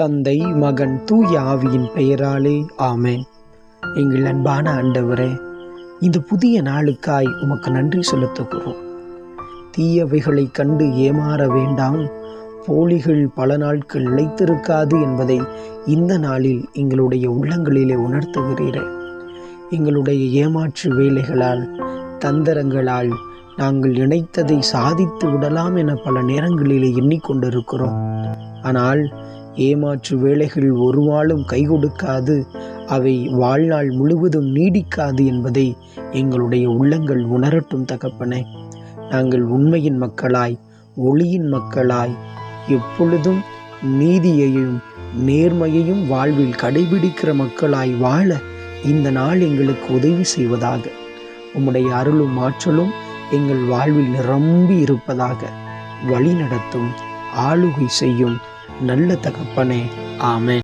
தந்தை மகன் தூய ஆவியின் பெயராலே. ஆமேன். எங்கள் அன்பான ஆண்டவரே இந்த புதிய நாளுக்காய் உமக்கு நன்றி செலுத்துகிறோம். தீயவைகளை கண்டு ஏமாற வேண்டாம். போலிகள் பல நாட்கள் நிலைத்திருக்காது என்பதை இந்த நாளில் எங்களுடைய உள்ளங்களிலே உணர்த்துகிறீரே. எங்களுடைய ஏமாற்று வேலைகளால் தந்திரங்களால் நாங்கள் நினைத்ததை சாதித்து விடலாம் என பல நேரங்களிலே எண்ணிக்கொண்டிருக்கிறோம். ஆனால் ஏமாற்று வேலைகள் ஒரு நாளும் கை கொடுக்காது அவை வாழ்நாள் முழுவதும் நீடிக்காது என்பதை எங்களுடைய உள்ளங்கள் உணரட்டும் தகப்பனே. நாங்கள் உண்மையின் மக்களாய் ஒளியின் மக்களாய் எப்பொழுதும் நீதியையும் நேர்மையையும் வாழ்வில் கடைபிடிக்கிற மக்களாய் வாழ இந்த நாள் எங்களுக்கு உதவி செய்வதாக. உம்முடைய அருளும் ஆற்றலும் எங்கள் வாழ்வில் நிரம்பி இருப்பதாக வழி நடத்தும் ஆளுகை செய்யும் நல்ல தகப்பனே. ஆமே